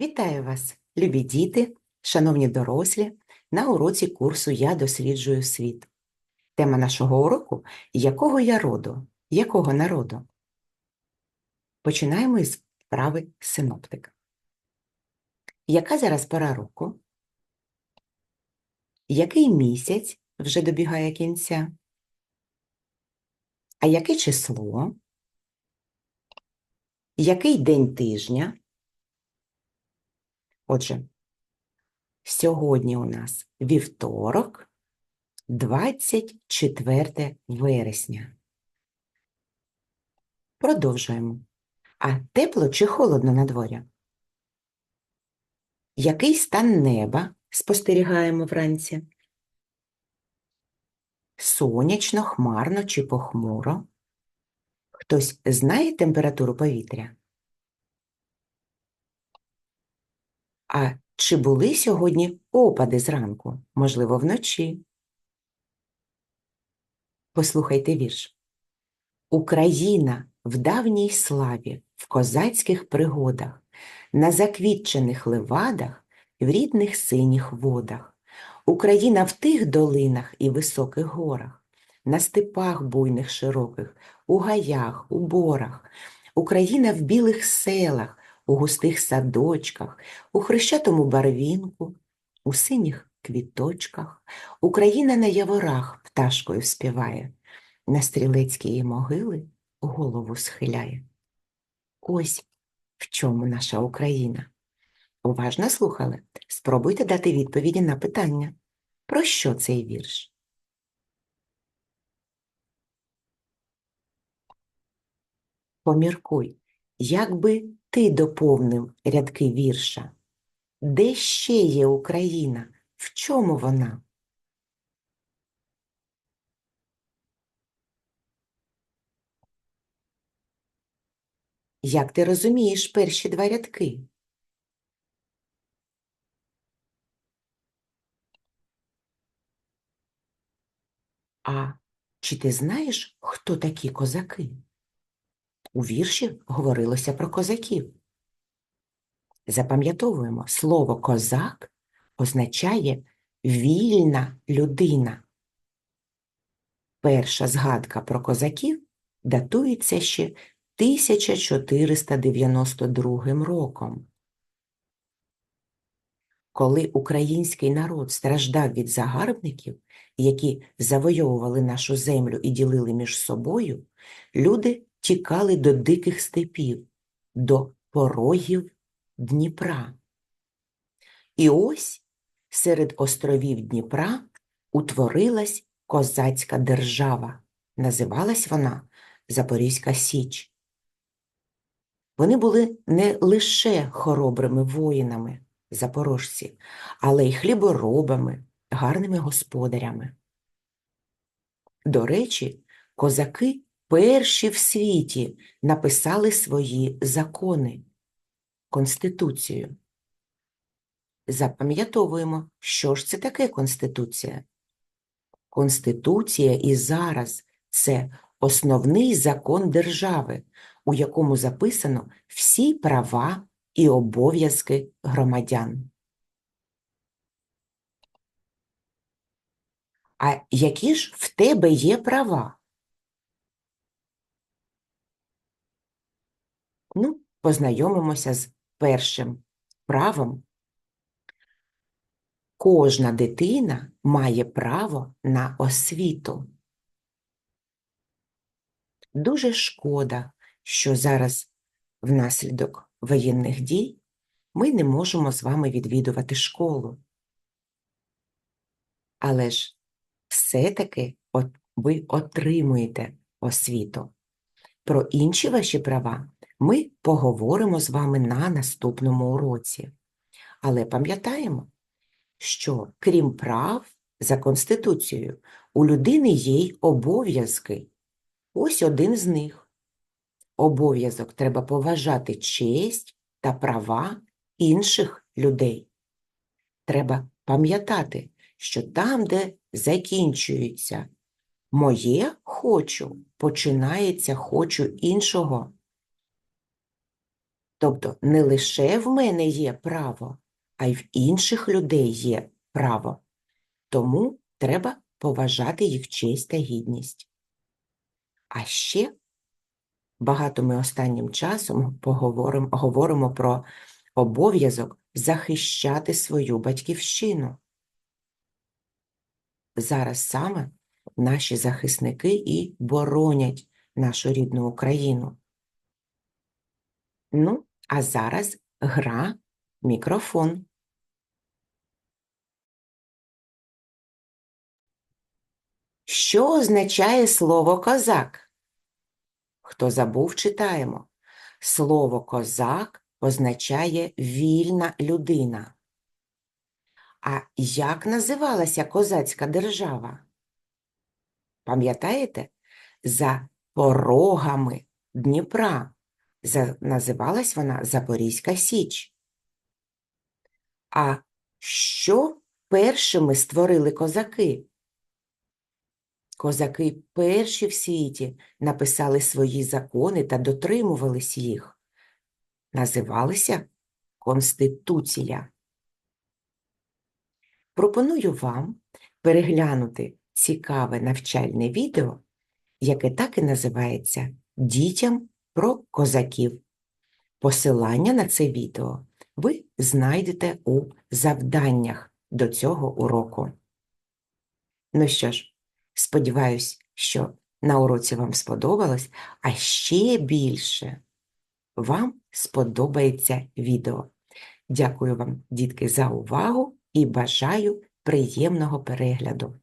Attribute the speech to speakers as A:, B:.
A: Вітаю вас, любі діти, шановні дорослі, на уроці курсу Я досліджую світ. Тема нашого уроку якого я роду, якого народу? Починаємо із вправи синоптика. Яка зараз пора року? Який місяць вже добігає кінця? А яке число? Який день тижня? Отже, сьогодні у нас вівторок, 24 вересня. Продовжуємо. А тепло чи холодно на дворі? Який стан неба спостерігаємо вранці? Сонячно, хмарно чи похмуро? Хтось знає температуру повітря? А чи були сьогодні опади зранку? Можливо, вночі? Послухайте вірш. Україна в давній славі, в козацьких пригодах, на заквітчених левадах, в рідних синіх водах. Україна в тих долинах і високих горах, на степах буйних широких, у гаях, у борах. Україна в білих селах, у густих садочках, у хрещатому барвінку, у синіх квіточках. Україна на яворах пташкою співає, на стрілецькій могили голову схиляє. Ось в чому наша Україна. Уважно слухали? Спробуйте дати відповіді на питання. Про що цей вірш? Поміркуй, як би ти доповнив рядки вірша? Де ще є Україна? В чому вона? Як ти розумієш перші два рядки? А чи ти знаєш, хто такі козаки? У вірші говорилося про козаків. Запам'ятовуємо, слово козак означає вільна людина. Перша згадка про козаків датується ще 1492 роком. Коли український народ страждав від загарбників, які завойовували нашу землю і ділили між собою, люди тікали до диких степів, до порогів Дніпра. І ось серед островів Дніпра утворилась козацька держава. Називалась вона Запорізька Січ. Вони були не лише хоробрими воїнами, запорожці, але й хліборобами, гарними господарями. До речі, козаки перші в світі написали свої закони, Конституцію. Запам'ятовуємо, що ж це таке Конституція. Конституція і зараз це основний закон держави, у якому записано всі права і обов'язки громадян. А які ж в тебе є права? Ну, познайомимося з першим правом. Кожна дитина має право на освіту. Дуже шкода, що зараз внаслідок воєнних дій ми не можемо з вами відвідувати школу. Але ж все-таки от ви отримуєте освіту. Про інші ваші права ми поговоримо з вами на наступному уроці. Але пам'ятаємо, що крім прав за Конституцією, у людини є й обов'язки. Ось один з них. Обов'язок треба поважати честь та права інших людей. Треба пам'ятати, що там, де закінчується моє хочу, починається хочу іншого. Тобто не лише в мене є право, а й в інших людей є право. Тому треба поважати їх честь та гідність. А ще багато ми останнім часом поговоримо, говоримо про обов'язок захищати свою батьківщину. Зараз саме наші захисники і боронять нашу рідну Україну. Ну, а зараз гра мікрофон. Що означає слово козак? Хто забув, читаємо. Слово козак означає вільна людина. А як називалася козацька держава? Пам'ятаєте? За порогами Дніпра. Називалась вона Запорізька Січ. А що першими створили козаки? Козаки перші в світі написали свої закони та дотримувались їх. Називалися Конституція. Пропоную вам переглянути цікаве навчальне відео, яке так і називається Дітям про козаків. Посилання на це відео ви знайдете у завданнях до цього уроку. Ну що ж, сподіваюсь, що на уроці вам сподобалось, а ще більше вам сподобається відео. Дякую вам, дітки, за увагу і бажаю приємного перегляду.